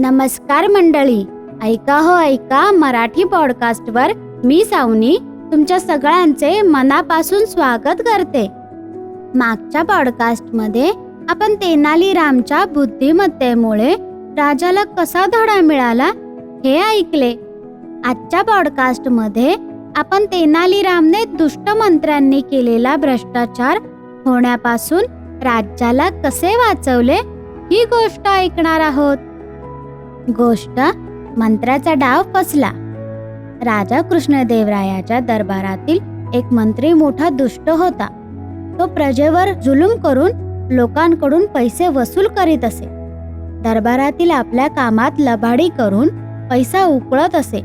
नमस्कार मंडळी. ऐका हो ऐका. मराठी पॉडकास्टवर मी सावनी तुमच्या सगळ्यांचे मनापासून स्वागत करते. मागच्या पॉडकास्टमध्ये आपण तेनालीरामच्या बुद्धिमत्तेमुळे राजाला कसा धडा मिळाला हे ऐकले. आजच्या पॉडकास्टमध्ये आपण तेनालीरामने दुष्ट मंत्र्यांनी केलेला भ्रष्टाचार होण्यापासून राज्याला कसे वाचवले ही गोष्ट ऐकणार आहोत. गोष्ट मंत्र्याचा डाव फसला. राजा कृष्णदेवरायाच्या दरबारातील एक मंत्री मोठा दुष्ट होता. तो प्रजेवर जुलूम करून लोकांकडून पैसे वसूल करीत असे. दरबारातील आपल्या कामात लबाडी करून पैसा उकळत असे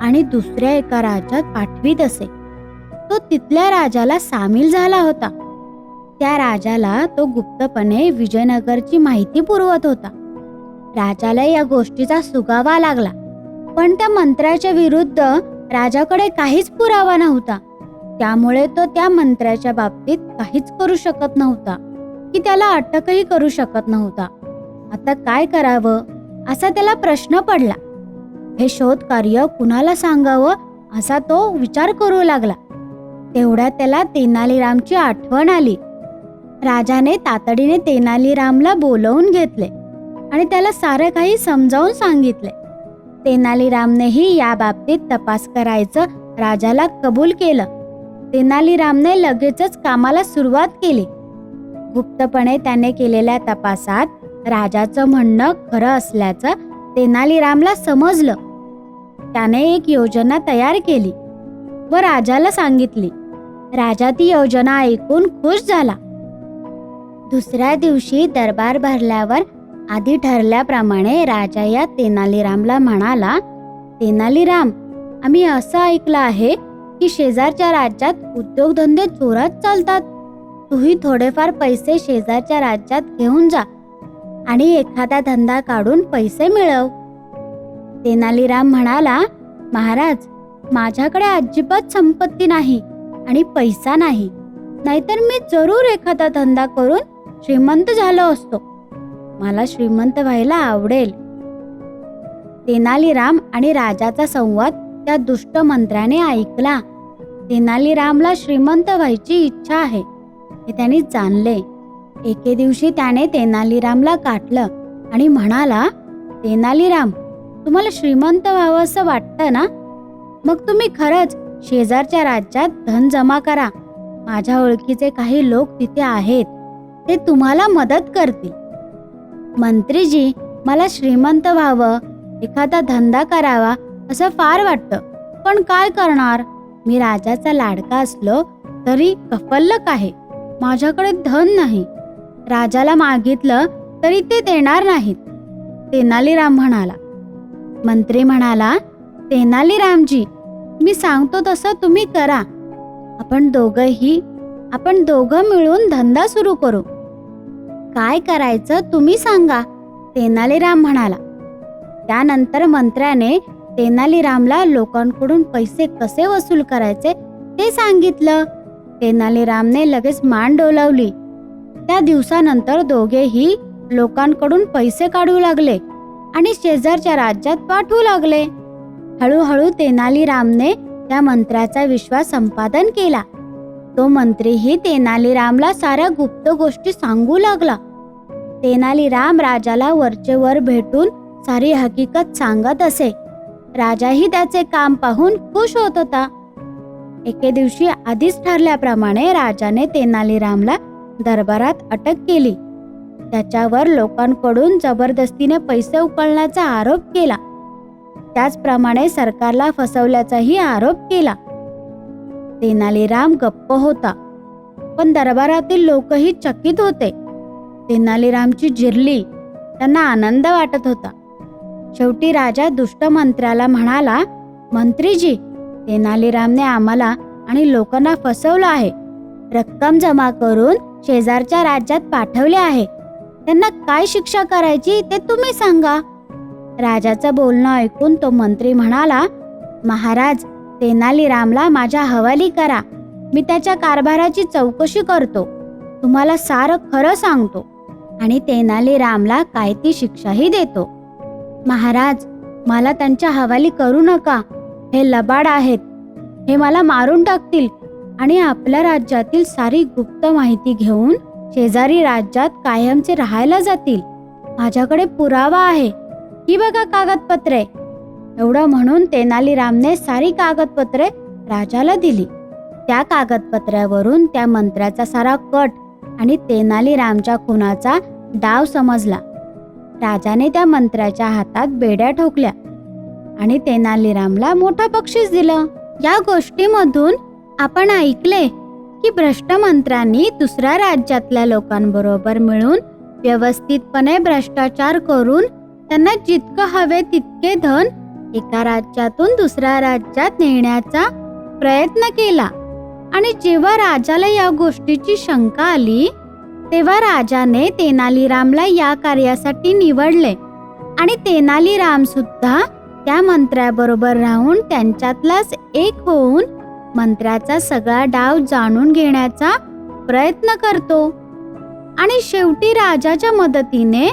आणि दुसऱ्या एका राज्यात पाठवीत असे. तो तिथल्या राजाला सामील झाला होता. त्या राजाला तो गुप्तपणे विजयनगरची माहिती पुरवत होता. राजाला या गोष्टीचा सुगावा लागला. पण त्या मंत्र्याच्या विरुद्ध राजाकडे काहीच पुरावा नव्हता. त्यामुळे तो त्या मंत्र्याच्या बाबतीत काहीच करू शकत नव्हता. की त्याला अटकही करू शकत नव्हता. आता काय करावं? असा त्याला प्रश्न पडला. हे शोध कार्य कुणाला सांगावं असा तो विचार करू लागला. तेवढ्यात त्याला तेनालीरामची आठवण आली. राजाने तातडीने तेनालीरामला बोलवून घेतले. आणि त्याला सारं काही समजावून सांगितले तेनालीरामनेही या बाबतीत तपास करायचं राजाला कबूल केलं. तेनालीरामने लगेचच कामाला सुरुवात केली. गुप्तपणे त्याने केलेल्या तपासात राजाचं म्हणणं खरं असल्याचं तेनालीरामला समजलं. त्याने एक योजना तयार केली व राजाला सांगितली. राजा ती योजना ऐकून खुश झाला. दुसऱ्या दिवशी दरबार भरल्यावर आधी ठरल्याप्रमाणे राजा या तेनालीरामला म्हणाला तेनालीराम आम्ही असं ऐकलं आहे की शेजारच्या राज्यात उद्योगधंदे जोरात चालतात. तूही थोडेफार पैसे शेजारच्या राज्यात घेऊन जा आणि एखादा धंदा काढून पैसे मिळव. तेनालीराम म्हणाला महाराज माझ्याकडे अजिबात संपत्ती नाही आणि पैसा नाही. नाहीतर मी जरूर एखादा धंदा करून श्रीमंत झालो असतो. मला श्रीमंत व्हायला आवडेल. तेनालीराम आणि राजाचा संवाद त्या दुष्ट मंत्र्याने ऐकला. तेनालीरामला श्रीमंत व्हायची इच्छा आहे हे त्याने जाणले. एके दिवशी त्याने तेनालीरामला गाठलं आणि म्हणाला तेनालीराम तुम्हाला श्रीमंत व्हावं असं वाटतं ना? मग तुम्ही खरंच शेजारच्या राज्यात धन जमा करा. माझ्या ओळखीचे काही लोक तिथे आहेत. ते तुम्हाला मदत करतील. मंत्रीजी मला श्रीमंत व्हावं एखादा धंदा करावा असं फार वाटतं. पण काय करणार? मी राजाचा लाडका असलो तरी कफल्लक आहे. माझ्याकडे धन नाही. राजाला मागितलं तरी ते देणार नाहीत. तेनालीराम म्हणाला. मंत्री म्हणाला तेनालीरामजी मी सांगतो तसं तुम्ही करा. आपण दोघंही आपण दोघं मिळून धंदा सुरू करू. काय करायचं तुम्ही सांगा तेनालीराम म्हणाला. त्यानंतर मंत्र्याने तेनालीरामला लोकांकडून पैसे कसे वसूल करायचे ते सांगितलं. तेनालीरामने लगेच मान डोलावली. त्या दिवसानंतर दोघेही लोकांकडून पैसे काढू लागले आणि शेजारच्या राज्यात पाठवू लागले. हळूहळू तेनालीरामने त्या मंत्र्याचा विश्वास संपादन केला. तो मंत्रीही तेनालीरामला साऱ्या गुप्त गोष्टी सांगू लागला. तेनालीराम राजाला वरचे वर भेटून सारी हकीकत सांगत असे. राजाही त्याचे काम पाहून खुश होत होता. एके दिवशी आधीच ठरल्याप्रमाणे राजाने तेनालीरामला दरबारात अटक केली. त्याच्यावर लोकांकडून जबरदस्तीने पैसे उकळण्याचा आरोप केला. त्याचप्रमाणे सरकारला फसवल्याचाही आरोप केला. तेनालीराम गप्प होता. पण दरबारातील लोकही चकित होते. तेनालीरामची जिरली. त्यांना आनंद वाटत होता. शेवटी राजा दुष्ट मंत्र्याला म्हणाला मंत्रीजी तेनालीरामने आम्हाला आणि लोकांना फसवलं आहे. रक्कम जमा करून शेजारच्या राज्यात पाठवले आहे. त्यांना काय शिक्षा करायची ते तुम्ही सांगा. राजाचं बोलणं ऐकून तो मंत्री म्हणाला महाराज तेनालीरामला माझ्या हवाली करा. मी त्याच्या कारभाराची चौकशी करतो. तुम्हाला सारं खरं सांगतो. आणि तेनालीरामला काय ती शिक्षाही देतो. महाराज मला त्यांच्या हवाली करू नका. हे लबाड आहेत. हे मला मारून टाकतील. आणि आपल्या राज्यातील सारी गुप्त माहिती घेऊन शेजारी राज्यात कायमचे राहायला जातील. माझ्याकडे पुरावा आहे. ही बघा कागदपत्रे. एवढं म्हणून तेनालीरामने सारी कागदपत्रे राजाला दिली. त्या कागदपत्रावरून त्या मंत्र्याचा सारा कट आणि तेनालीरामच्या खुनाचा डाव समजला. राजाने त्या मंत्र्याच्या हातात बेड्या ठोकल्या आणि तेनालीरामला मोठं बक्षीस दिलं. या गोष्टीमधून आपण ऐकले की भ्रष्ट मंत्र्यांनी दुसऱ्या राज्यातल्या लोकांबरोबर मिळून व्यवस्थितपणे भ्रष्टाचार करून त्यांना जितकं हवे तितके धन एका राज्यातून दुसऱ्या राज्यात नेण्याचा प्रयत्न केला. आणि जेव्हा राजाला या गोष्टीची शंका आली तेव्हा राजाने तेनालीरामला या कार्यासाठी निवडले. आणि तेनालीराम सुद्धा त्या मंत्र्याबरोबर राहून त्यांच्यातलाच एक होऊन मंत्र्याचा सगळा डाव जाणून घेण्याचा प्रयत्न करतो. आणि शेवटी राजाच्या मदतीने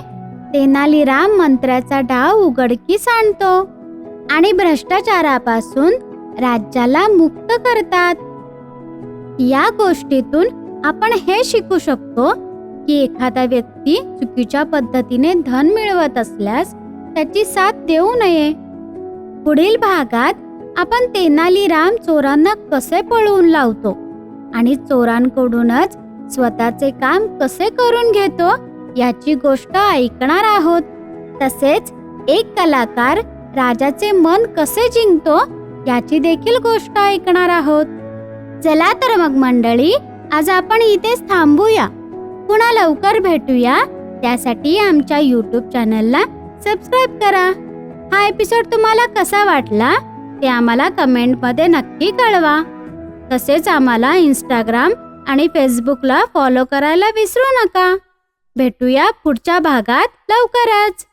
तेनालीराम मंत्र्याचा डाव उघडकीस आणतो आणि भ्रष्टाचारापासून राज्याला मुक्त करतात. या गोष्टीतून आपण हे शिकू शकतो की एखादा व्यक्ती चुकीच्या पद्धतीने धन मिळवत असल्यास त्याची साथ देऊ नये. पुढील भागात आपण तेनालीराम चोरांना कसे पळवून लावतो आणि चोरांकडूनच स्वतःचे काम कसे करून घेतो याची गोष्ट ऐकणार आहोत. तसेच एक कलाकार राजाचे मन कसे जिंकतो याची देखील गोष्ट ऐकणार आहोत. चला तर मग मंडळी आज आपण इथेच थांबूया. पुन्हा लवकर भेटूया. त्यासाठी आमच्या यूट्यूब चॅनलला सबस्क्राईब करा. हा एपिसोड तुम्हाला कसा वाटला ते आम्हाला कमेंटमध्ये नक्की कळवा. तसेच आम्हाला इंस्टाग्राम आणि फेसबुकला फॉलो करायला विसरू नका. भेटूया पुढच्या भागात लवकरच.